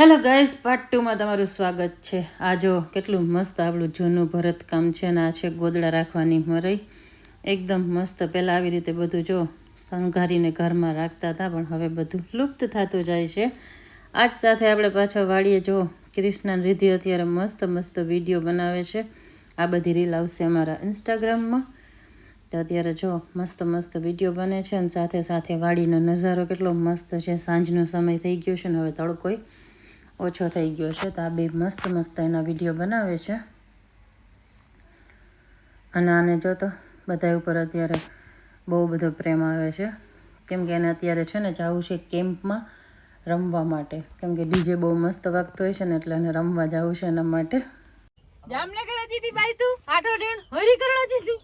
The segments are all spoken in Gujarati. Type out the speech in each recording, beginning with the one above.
હેલો ગાઈઝ પાર્ટ ટુમાં તમારું સ્વાગત છે. આ જો કેટલું મસ્ત આપણું જૂનું ભરતકામ છે ને આ છે ગોદડા રાખવાની મરઈ. એકદમ મસ્ત. પહેલાં આવી રીતે બધું જો સંઘારીને ઘરમાં રાખતા હતા, પણ હવે બધું લુપ્ત થતું જાય છે. આજ સાથે આપણે પાછા વાળીએ. જો કૃષ્ણ રિધિ અત્યારે મસ્ત મસ્ત વીડિયો બનાવે છે. આ બધી રીલ આવશે અમારા ઇન્સ્ટાગ્રામમાં તો અત્યારે જો મસ્ત મસ્ત વીડિયો બને છે અને સાથે સાથે વાડીનો નજારો કેટલો મસ્ત છે. સાંજનો સમય થઈ ગયો છે ને હવે તડકોય ઓછો થઈ ગયો છે તો આ બે મસ્ત મસ્ત એના વીડિયો બનાવે છે. અને આને જો તો બધા ઉપર અત્યારે બહુ બધો પ્રેમ આવે છે. કેમ કે એને અત્યારે છે ને જવું છે કેમ્પમાં રમવા માટે. કેમ કે ડીજે બહુ મસ્ત વખત હોય છે ને એટલે એને રમવા જવું છે એના માટે. જામનગર જીતી બાઈ તું આઠો ડેણ હોરી કરોડ હતી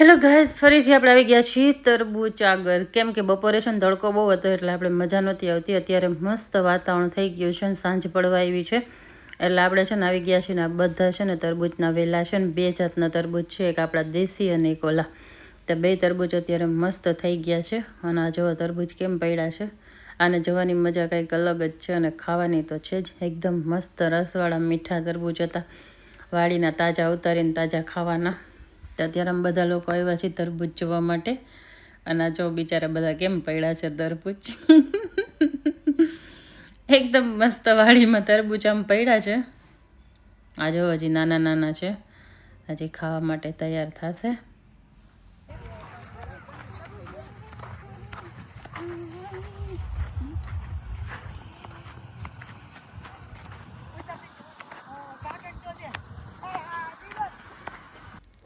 હેલો ગાઈઝ ફરીથી આપણે આવી ગયા છીએ તરબૂચ આગળ. કેમ કે બપોરે છે ને તડકો બહુ હતો એટલે આપણે મજા નહોતી આવતી. અત્યારે મસ્ત વાતાવરણ થઈ ગયું છે ને સાંજ પડવા આવી છે. એટલે આપણે છે ને આવી ગયા છીએ ને આ બધા છે ને તરબૂચના વેલા છે ને બે જાતના તરબૂચ છે. એક આપણા દેશી અને એક ઓલા. તો બે તરબૂચ અત્યારે મસ્ત થઈ ગયા છે. અને આ જોવા તરબૂચ કેમ પડ્યા છે? આને જોવાની મજા કંઈક અલગ જ છે અને ખાવાની તો છે જ. એકદમ મસ્ત રસવાળા મીઠા તરબૂચ હતા. વાડીના તાજા ઉતારીને તાજા ખાવાના. અત્યારે આમ બધા લોકો આવ્યા છે તરબૂચ જોવા માટે. અને જો બિચારા બધા કેમ પડ્યા છે તરબૂચ? એકદમ મસ્ત વાડીમાં તરબૂચ આમ પડ્યા છે. આ જો હજી નાના નાના છે. હજી ખાવા માટે તૈયાર થશે.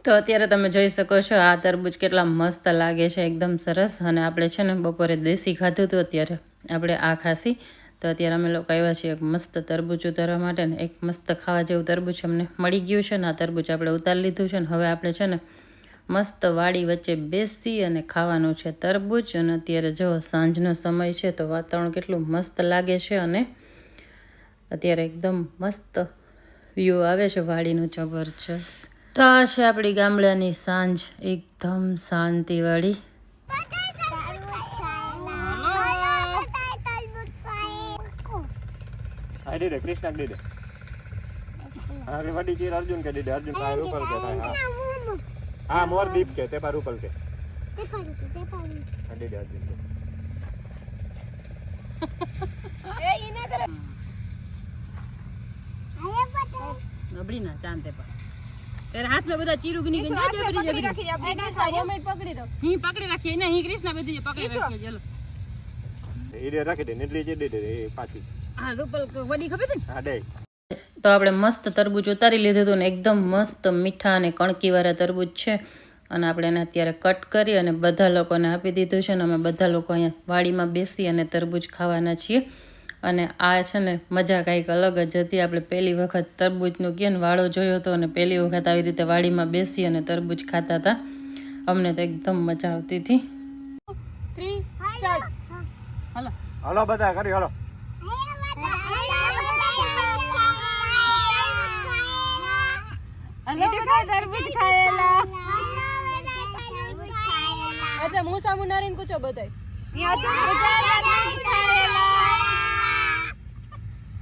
તો અત્યારે તમે જોઈ શકો છો આ તરબૂચ કેટલા મસ્ત લાગે છે, એકદમ સરસ. અને આપણે છે ને બપોરે દેશી ખાધું હતું અત્યારે. આપણે આ ખાસી. તો અત્યારે અમે લોકો આવ્યા છીએ એક મસ્ત તરબૂચ ઉતારવા માટે ને એક મસ્ત ખાવા જેવું તરબૂચ અમને મળી ગયું છે ને આ તરબૂચ આપણે ઉતારી લીધું છે ને હવે આપણે છે ને મસ્ત વાડી વચ્ચે બેસી અને ખાવાનું છે તરબૂચ. અને અત્યારે જો સાંજનો સમય છે તો વાતાવરણ કેટલું મસ્ત લાગે છે અને અત્યારે એકદમ મસ્ત વ્યૂ આવે છે વાડીનું જબરજસ્ત. તો આ છે આપણી ગામડાની સાંજ એકદમ શાંતિવાળી હા દે દે કૃષ્ણ દે દે હા રે વડી ચીર અર્જુન કે દે દે અર્જુન પાસે ઉપર કે થાય હા હા મોર દીપ કે તે પર ઉપર કે હા દે દે અર્જુન કે નબળી ના ચાંદે પર ત્યારે હાથમાં બધા ચીરુગની ગઈ જબરી જબરી પકડી દો. હી પકડી રાખી એને હી કૃષ્ણ બધી પકડી રાખી ચલો. એડે રાખી દે નીટલી જે દે દે એ પાછી. હા રૂપલ વડી ખબર છે હા દે. તો આપણે મસ્ત તરબૂચ ઉતારી લીધું હતું ને એકદમ મસ્ત મીઠા અને કણકીવાળા તરબૂચ છે. અને આપણે એને અત્યારે કટ કરી અને બધા લોકોને આપી દીધું છે અને અમે બધા લોકો અહીંયા વાડીમાં બેસી અને તરબૂચ ખાવાના છીએ. અને આ છે ને મજા કાંઈક અલગ જ હતી. આપણે પહેલી વખત તરબૂચનું કે ને વાળો જોયો હતો અને પહેલી વખત આવી રીતે વાડીમાં બેસી અને તરબૂચ ખાતા હતા. અમને તો એકદમ મજા આવતી હતી. હલો. બધા કરી હલો. હલો તરબૂચ ખાયેલા. અચ્છા હું સામુ નારીને પૂછો બધાય. બધા તરબૂચ ખાયેલા.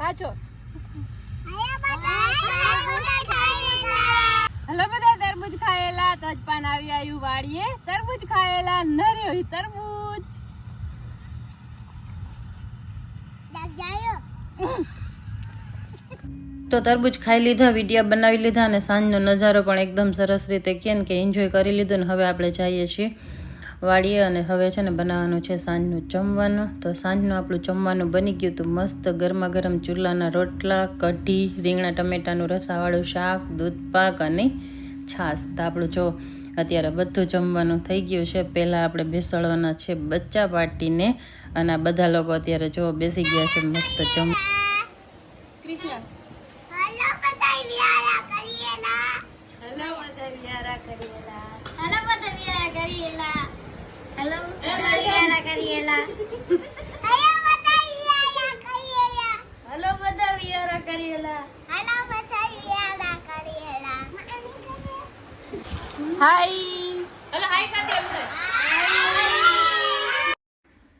પાછો. હલો બધા તરબૂચ ખાયેલા તજપાન આવી આવ્યું વાડીએ. તરબૂચ ખાયેલા ન હોય તરબૂચ. તો તરબૂચ ખાઈ લીધા વિડીયા બનાવી લીધા અને સાંજનો નજારો પણ એકદમ સરસ રીતે કેમ કે એન્જોય કરી લીધો ને હવે આપણે જઈએ છીએ. વાડીએ અને હવે છે ને બનાવવાનું છે સાંજનું જમવાનું. તો સાંજનું આપણું જમવાનું બની ગયું હતું મસ્ત ગરમા ગરમ ચૂલાના રોટલા, કઢી, રીંગણા ટમેટાનું રસાવાળું શાક, દૂધ પાક અને છાશ. તો આપણું જો અત્યારે બધું જમવાનું થઈ ગયું છે. પહેલાં આપણે બેસાડવાના છે બચ્ચા પાર્ટીને અને બધા લોકો અત્યારે જો બેસી ગયા છે મસ્ત જમ કૃષ્ણ. હાય.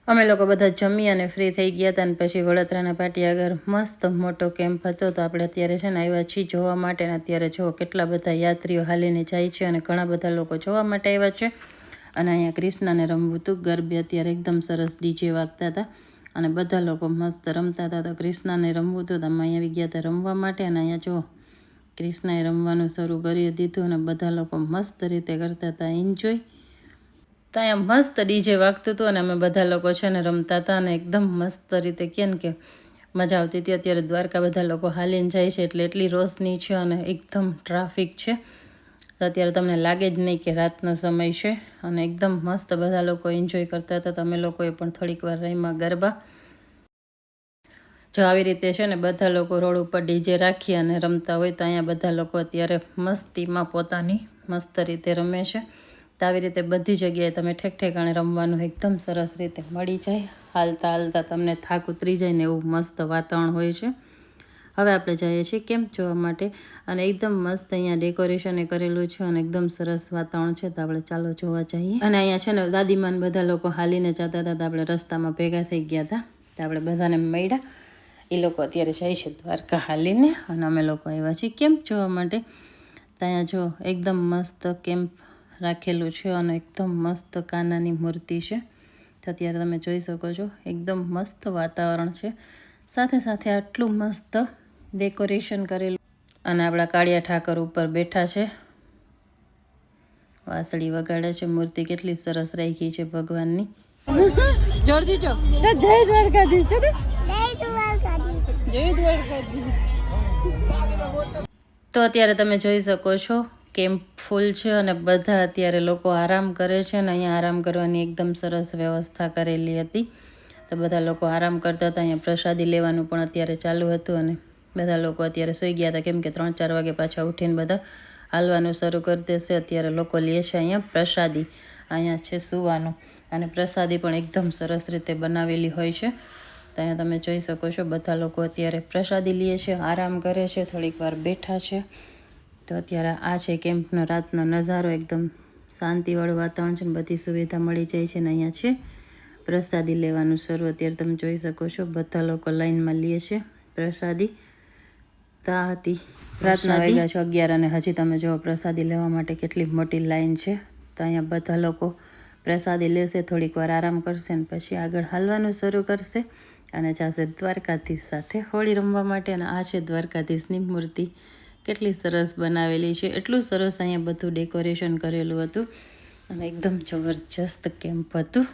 અમે લોકો બધા જમી અને ફ્રી થઈ ગયા હતા અને પછી વડોદરાના પાટી આગળ મસ્ત મોટો કેમ્પ હતો તો આપણે અત્યારે છે ને આવ્યા છીએ જોવા માટે અને અત્યારે જો કેટલા બધા યાત્રીઓ હાલીને જાય છે અને ઘણા બધા લોકો જોવા માટે આવ્યા છે. અને અહીંયા કૃષ્ણને રમવું હતું ગરબે અત્યારે એકદમ સરસ ડીજે વાગતા હતા. અને બધા લોકો મસ્ત રમતા હતા. તો કૃષ્ણને રમવું હતું તો અમે અહીંયા આવી ગયા હતા રમવા માટે. અને અહીંયા જો કૃષ્ણએ રમવાનું શરૂ કરી દીધું અને બધા લોકો મસ્ત રીતે કરતા હતા. એન્જોય તો અહીંયા મસ્ત ડીજે વાગતું હતું અને અમે બધા લોકો છે ને રમતા હતા અને એકદમ મસ્ત રીતે કેમ કે મજા આવતી હતી. અત્યારે દ્વારકા બધા લોકો હાલીને જાય છે એટલે એટલી રોશની છે અને એકદમ ટ્રાફિક છે. તો અત્યારે તમને લાગે જ નહીં કે રાતનો સમય છે અને એકદમ મસ્ત બધા લોકો એન્જોય કરતા હતા. તમે લોકોએ પણ થોડીક વાર રહીમાં ગરબા. જો આવી રીતે છે ને બધા લોકો રોડ ઉપર ડીજે રાખી અને રમતા હોય તો અહીંયા બધા લોકો અત્યારે મસ્તીમાં પોતાની મસ્ત રીતે રમે છે. તો આવી રીતે બધી જગ્યાએ તમે ઠેક ઠેકાણે રમવાનું એકદમ સરસ રીતે મળી જાય. હાલતા હાલતા તમને થાક ઉતરી જાય ને એવું મસ્ત વાતાવરણ હોય છે. હવે આપણે જઈએ છીએ કેમ્પ જોવા માટે? અને એકદમ મસ્ત અહીંયા ડેકોરેશન કરેલું છે અને એકદમ સરસ વાતાવરણ છે તો આપણે ચાલો જોવા જઈએ. અને અહીંયા છે ને દાદીમાન બધા લોકો હાલીને જતા હતા તો આપણે રસ્તામાં ભેગા થઈ ગયા હતા. તો આપણે બધાને મળ્યા. એ લોકો અત્યારે જાય છે દ્વારકા હાલીને અને અમે લોકો આવ્યા છીએ. કેમ્પ જોવા માટે? ત્યાં જો એકદમ મસ્ત કેમ્પ રાખેલું છે અને એકદમ મસ્ત કાનાની મૂર્તિ છે. અત્યારે તમે જોઈ શકો છો, એકદમ મસ્ત વાતાવરણ છે. સાથે સાથે આટલું મસ્ત ડેકોરેશન કરેલું. અને આપણા કાળિયા ઠાકર ઉપર બેઠા છે. વાસળી વગાડે છે. મૂર્તિ કેટલી સરસ રાખી છે ભગવાનની. જોરજી જો. જય દ્વારકાધીશ. છે તો. અત્યારે તમે જોઈ શકો છો કેમ્પ ફૂલ છે અને બધા અત્યારે લોકો આરામ કરે છે અને અહીંયા આરામ કરવાની એકદમ સરસ વ્યવસ્થા કરેલી હતી. તો બધા લોકો આરામ કરતા હતા. અહીંયા પ્રસાદી લેવાનું પણ અત્યારે ચાલુ હતું અને બધા લોકો અત્યારે સૂઈ ગયા હતા કેમ કે ત્રણ ચાર વાગે પાછા ઉઠીને બધા હાલવાનું શરૂ કરી દેશે. અત્યારે લોકો લે છે અહીંયા પ્રસાદી. અહીંયા છે સુવાનું. અને પ્રસાદી પણ એકદમ સરસ રીતે બનાવેલી હોય છે. તો અહીંયા તમે જોઈ શકો છો બધા લોકો અત્યારે પ્રસાદી લે છે, આરામ કરે છે, થોડીક વાર બેઠા છે. તો અત્યારે આ છે કેમ્પનો રાતનો નજારો, એકદમ શાંતિવાળું વાતાવરણ છે ને બધી સુવિધા મળી જાય છે ને અહીંયા છે પ્રસાદી લેવાનું શરૂ. અત્યારે તમે જોઈ શકો છો બધા લોકો લાઈનમાં લે છે પ્રસાદી. તા હતી. રાતના વાગ્યા છો અગિયાર અને હજી તમે જો પ્રસાદી લેવા માટે કેટલી મોટી લાઈન છે. તો અહીંયા બધા લોકો પ્રસાદી લેશે થોડીક વાર આરામ કરશે ને પછી આગળ હાલવાનું શરૂ કરશે. અને જાશે દ્વારકાધીશ સાથે હોળી રમવા માટે અને આ છે દ્વારકાધીશની મૂર્તિ. કેટલી સરસ બનાવેલી છે. એટલું સરસ અહીંયા બધું ડેકોરેશન કરેલું હતું. અને એકદમ જબરજસ્ત કેમ્પ હતું.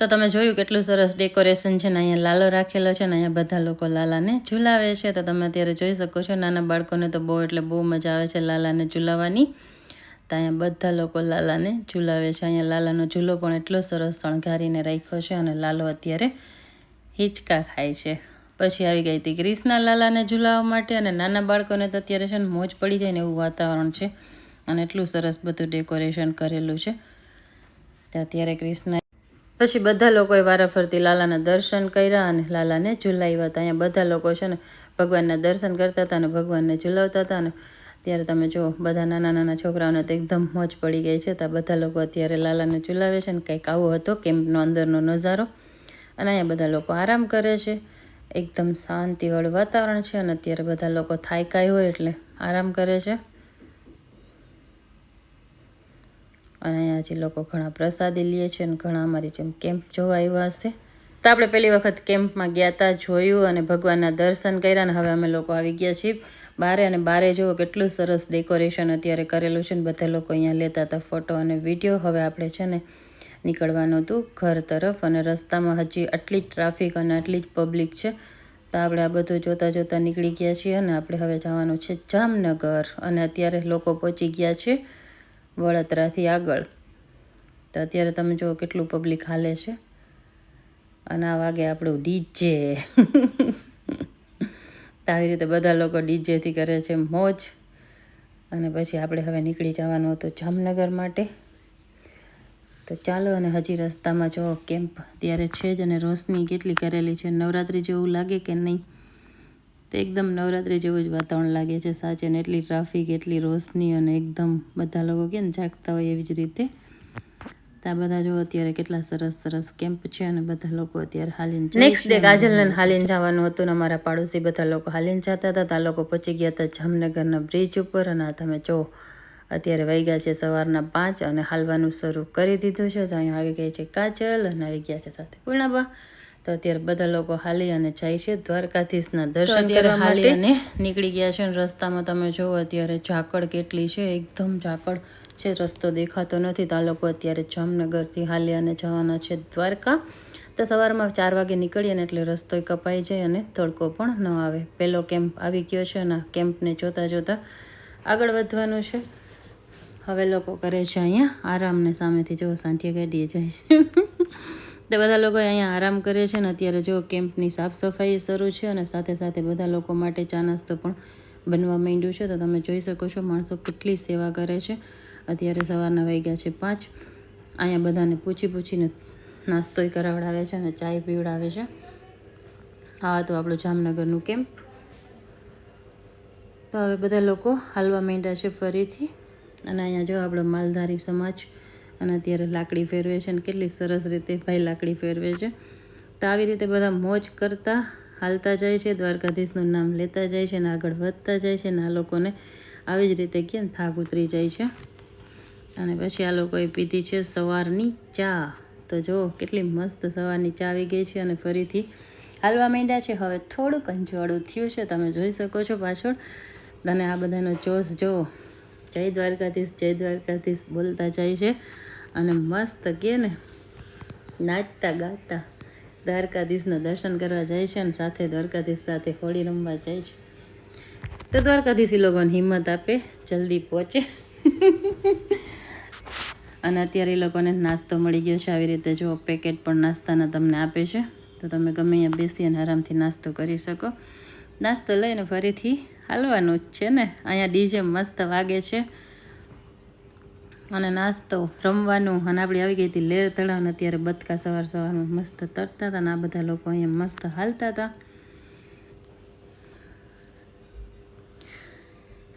તો તમે જોયું કેટલું સરસ ડેકોરેશન છે ને, અહીંયા લાલો રાખેલો છે ને, અહીંયા બધા લોકો લાલાને ઝુલાવે છે. તો તમે અત્યારે જોઈ શકો છો, નાના બાળકોને તો બહુ એટલે બહુ મજા આવે છે લાલાને ઝુલાવવાની. તો અહીંયા બધા લોકો લાલાને ઝુલાવે છે. અહીંયા લાલાનો ઝૂલો પણ એટલો સરસ શણગારીને રાખ્યો છે અને લાલો અત્યારે હિંચકા ખાય છે. પછી આવી ગઈ હતી ક્રિષ્ના લાલાને ઝુલાવવા માટે અને નાના બાળકોને તો અત્યારે છે ને મોજ પડી જાય ને એવું વાતાવરણ છે. અને એટલું સરસ બધું ડેકોરેશન કરેલું છે. તો અત્યારે ક્રિષ્ના પછી બધા લોકોએ વારાફરતી લાલાના દર્શન કર્યા અને લાલાને ઝુલાવ્યા હતા. અહીંયા બધા લોકો છે ને ભગવાનના દર્શન કરતા હતા અને ભગવાનને ઝુલાવતા હતા અને ત્યારે તમે જુઓ, બધા નાના નાના છોકરાઓને તો એકદમ મોજ પડી ગઈ છે. તો બધા લોકો અત્યારે લાલાને ઝુલાવે છે ને કંઈક આવો હતો કેમ્પનો અંદરનો નજારો. અને અહીંયા બધા લોકો આરામ કરે છે. એકદમ શાંતિવાળું વાતાવરણ છે અને અત્યારે બધા લોકો થાયકાય હોય એટલે આરામ કરે છે. અને અહીંયા હજી લોકો ઘણા પ્રસાદી લે છે અને ઘણા અમારી જેમ કેમ્પ જોવા આવ્યા હશે. તો આપણે પહેલી વખત કેમ્પમાં ગયા હતા જોયું અને ભગવાનના દર્શન કર્યા અને હવે અમે લોકો આવી ગયા છીએ. બારે અને બારે જુઓ કેટલું સરસ ડેકોરેશન અત્યારે કરેલું છે ને બધા લોકો અહીંયા લેતા હતા ફોટો અને વીડિયો. હવે આપણે છે ને નીકળવાનું હતું ઘર તરફ અને રસ્તામાં હજી આટલી જ ટ્રાફિક અને આટલી જ પબ્લિક છે. તો આપણે આ બધું જોતાં જોતાં નીકળી ગયા છીએ અને આપણે હવે જવાનું છે જામનગર. અને અત્યારે લોકો પહોંચી ગયા છે. વડોદરાથી આગળ. તો અત્યારે તમે જુઓ કેટલું પબ્લિક હાલે છે. અને આ વાગે આપણું ડીજે તો આવી રીતે બધા લોકો ડીજેથી કરે છે મોજ. અને પછી આપણે હવે નીકળી જવાનું હતું જામનગર માટે. તો ચાલો અને હજી રસ્તામાં જો કેમ્પ. ત્યારે છે જ અને રોશની કેટલી કરેલી છે. નવરાત્રિ જેવું લાગે કે નહીં? તો એકદમ નવરાત્રિ જેવું જ વાતાવરણ લાગે છે સાચે ને એટલી ટ્રાફિક એટલી રોશની અને એકદમ બધા લોકો કે ને જાગતા હોય એવી જ રીતે. આ બધા જો અત્યારે કેટલા સરસ સરસ કેમ્પ છે અને બધા લોકો અત્યારે હાલીને નેક્સ્ટ ડે કાજલને હાલીને જવાનું હતું ને અમારા પાડોશી બધા લોકો હાલીને જતા હતા. આ લોકો પહોંચી ગયા હતા જામનગરના બ્રિજ ઉપર અને આ તમે જો અત્યારે વાગ્યા છે સવારના પાંચ અને હાલવાનું શરૂ કરી દીધું છે. તો અહીંયા આવી ગઈ છે કાજલ અને આવી ગયા છે સાથે પૂર્ણાબા તો અત્યારે બધા લોકો હાલી અને જાય છે દ્વારકાધીશના દર્શન કરવા હાલી અને નીકળી ગયા છે અને રસ્તામાં તમે જુઓ અત્યારે ઝાકળ કેટલી છે એકદમ ઝાકળ છે. રસ્તો દેખાતો નથી તો આ લોકો અત્યારે જામનગરથી હાલી અને જવાના છે દ્વારકા. તો સવારમાં ચાર વાગે નીકળીએ ને એટલે રસ્તો કપાઈ જાય અને તડકો પણ ન આવે. પહેલો કેમ્પ આવી ગયો છે અને કેમ્પને જોતાં જોતાં આગળ વધવાનું છે. હવે લોકો કરે છે અહીંયા આરામને સામેથી જો સાંઠીએ ગાડીએ જાય છે. તો બધા લોકો અહીંયા આરામ કરે છે ને અત્યારે જો કેમ્પની સાફ સફાઈ શરૂ છે અને સાથે સાથે બધા લોકો માટે ચા નાસ્તો પણ બનવા માંડ્યું છે. તો તમે જોઈ શકો છો, માણસો કેટલી સેવા કરે છે. અત્યારે સવારના વાગ્યા છે પાંચ. અહીંયા બધાને પૂછી પૂછીને નાસ્તોય કરાવડાવે છે અને ચાય પીવડાવે છે. આ હતું આપણું જામનગરનું કેમ્પ. તો હવે બધા લોકો હાલવા માંડ્યા છે ફરીથી. અને અહીંયા જો આપણો માલધારી સમાજ અને અત્યારે લાકડી ફેરવે છે અને કેટલી સરસ રીતે ભાઈ લાકડી ફેરવે છે. તો આવી રીતે બધા મોજ કરતા હાલતા જાય છે, દ્વારકાધીશનું નામ લેતા જાય છે અને આગળ વધતા જાય છે અને આ લોકોને આવી જ રીતે કેમ થાક ઉતરી જાય છે. અને પછી આ લોકોએ પીધી છે સવારની ચા. તો જો કેટલી મસ્ત સવારની ચા આવી ગઈ છે અને ફરીથી હાલવા માંડ્યા છે. હવે થોડુંક અંજવાળું થયું છે. તમે જોઈ શકો છો પાછળ. અને આ બધાનો જોશ જો જય દ્વારકાધીશ જય દ્વારકાધીશ બોલતા જાય છે. અને મસ્ત કે ને, નાચતા ગાતા. દ્વારકાધીશના દર્શન કરવા જાય છે અને સાથે દ્વારકાધીશ સાથે હોળી રમવા જાય છે. તો દ્વારકાધીશ એ લોકોને હિંમત આપે, જલ્દી પહોંચે. અને અત્યારે એ લોકોને નાસ્તો મળી ગયો છે. આવી રીતે જો પેકેટ પણ નાસ્તાના તમને આપે છે. તો તમે ગમે અહીંયા બેસી અને આરામથી નાસ્તો કરી શકો. નાસ્તો લઈને ફરીથી હાલવાનું જ છે ને. અહીંયા ડીજે મસ્ત વાગે છે. અને નાસ્તો, રમવાનું, અને આપણી આવી ગઈ હતી લેર તળાવ અને અત્યારે બતકા સવાર સવારમાં મસ્ત તરતા હતા અને આ બધા લોકો અહીંયા મસ્ત હાલતા હતા.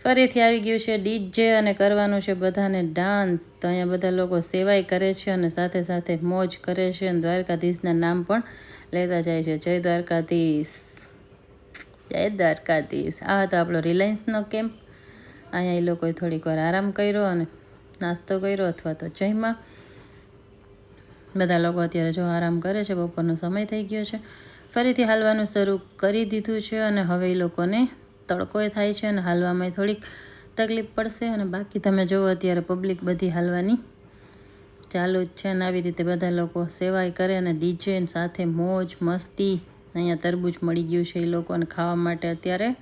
ફરીથી આવી ગયું છે ડીજે અને કરવાનું છે બધાને ડાન્સ. તો અહીંયા બધા લોકો સેવાય કરે છે અને સાથે સાથે મોજ કરે છે અને દ્વારકાધીશના નામ પણ લેતા જાય છે. જય દ્વારકાધીશ. જય દ્વારકાધીશ. આ હતો આપણો રિલાયન્સનો કેમ્પ. અહીંયા એ લોકોએ થોડીક વાર આરામ કર્યો અને નાસ્તો કર્યો અથવા તો જઈમાં બધા લોકો અત્યારે જો આરામ કરે છે, બપોરનો સમય થઈ ગયો છે. ફરીથી હાલવાનું શરૂ કરી દીધું છે અને હવે એ લોકોને તડકોય થાય છે અને હાલવામાં થોડીક તકલીફ પડશે અને બાકી તમે જુઓ અત્યારે પબ્લિક બધી હાલવાની ચાલુ જ છે અને આવી રીતે બધા લોકો સેવાય કરે અને ડીજે સાથે મોજ, મસ્તી, અહીંયા તરબૂચ મળી ગયું છે એ લોકોને ખાવા માટે અત્યારે.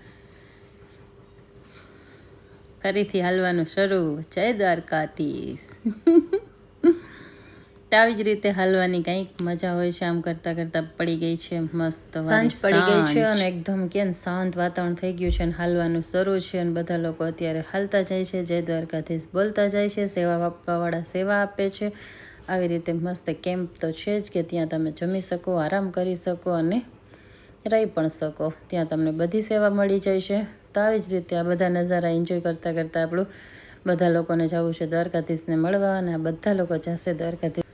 ફરીથી હાલવાનું શરૂ. જય દ્વારકાધીશ. આવી જ રીતે હાલવાની કંઈક મજા હોય છે આમ કરતાં કરતાં પડી ગઈ છે મસ્ત સાંજ પડી ગઈ છે અને એકદમ કે શાંત વાતાવરણ થઈ ગયું છે અને હાલવાનું શરૂ છે અને બધા લોકો અત્યારે હાલતા જાય છે જય દ્વારકાધીશ બોલતા જાય છે સેવા આપવાવાળા સેવા આપે છે. આવી રીતે મસ્ત કેમ્પ તો છે જ કે ત્યાં તમે જમી શકો આરામ કરી શકો અને રહી પણ શકો. ત્યાં તમને બધી સેવા મળી જાય છે. તો આવી જ રીતે આ બધા નજારા એન્જોય કરતાં કરતાં આપણું બધા લોકોને જવું છે દ્વારકાધીશને મળવા અને આ બધા લોકો જશે દ્વારકાધીશ.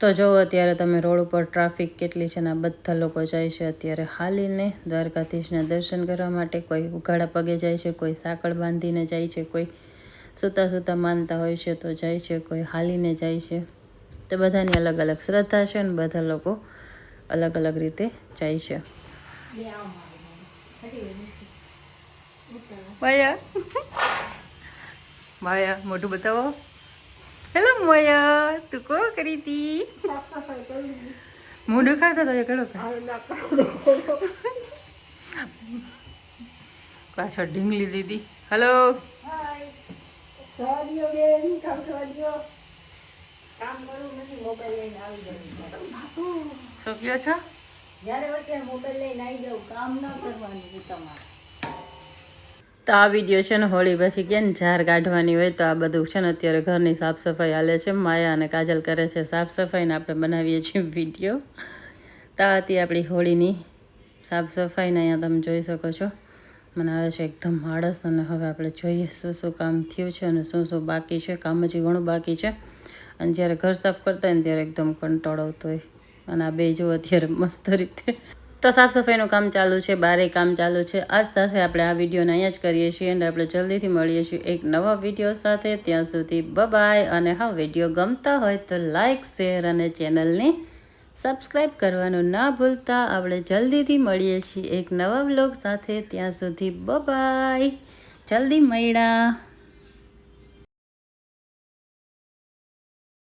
તો જો અત્યારે તમે રોડ ઉપર ટ્રાફિક કેટલી છે ને આ બધા લોકો જાય છે અત્યારે હાલીને દ્વારકાધીશના દર્શન કરવા માટે. કોઈ ઉઘાડા પગે જાય છે, કોઈ સાંકળ બાંધીને જાય છે, કોઈ સૂતા સૂતા માનતા હોય છે તો જાય છે, કોઈ હાલીને જાય છે. તો બધાની અલગ અલગ શ્રદ્ધા છે અને બધા લોકો અલગ અલગ રીતે જાય છે. માયા માયા મોઢું બતાવો હેલો માયા તું કો કરી હતી મોઢું ખાતો તો કરો પાછળ ઢીંગલી દીદી હેલો શું કહો છો તો આ વીડિયો છે ને હોળી પછી કેમ ઝાર કાઢવાની હોય તો આ બધું છે ને અત્યારે ઘરની સાફ સફાઈ હાલે છે. માયા અને કાજલ કરે છે સાફ સફાઈને આપણે બનાવીએ છીએ વીડિયો તો હતી આપણી હોળીની સાફ સફાઈને અહીંયા તમે જોઈ શકો છો. મને આવે છે એકદમ માળસ અને હવે આપણે જોઈએ શું શું કામ થયું છે અને શું શું બાકી છે. કામ હજી ઘણું બાકી છે. અને જ્યારે ઘર સાફ કરતા હોય ને ત્યારે એકદમ કંટાળો આવતો હોય. અને આ બે જો અત્યારે મસ્ત રીતે તો સાફ સફાઈનું કામ ચાલુ છે બારે કામ ચાલુ છે. આજ સાથે આપણે આ વિડીયોને અહીંયા જ કરીએ છીએ અને આપણે જલ્દીથી મળીએ છીએ એક નવા વીડિયો સાથે. ત્યાં સુધી બબાય અને હા, વીડિયો ગમતા હોય તો લાઇક શેર અને ચેનલને સબસ્ક્રાઈબ કરવાનું ના ભૂલતા. આપણે જલ્દીથી મળીએ છીએ એક નવા બ્લોગ સાથે. ત્યાં સુધી બબાય. જલ્દી મળ્યા.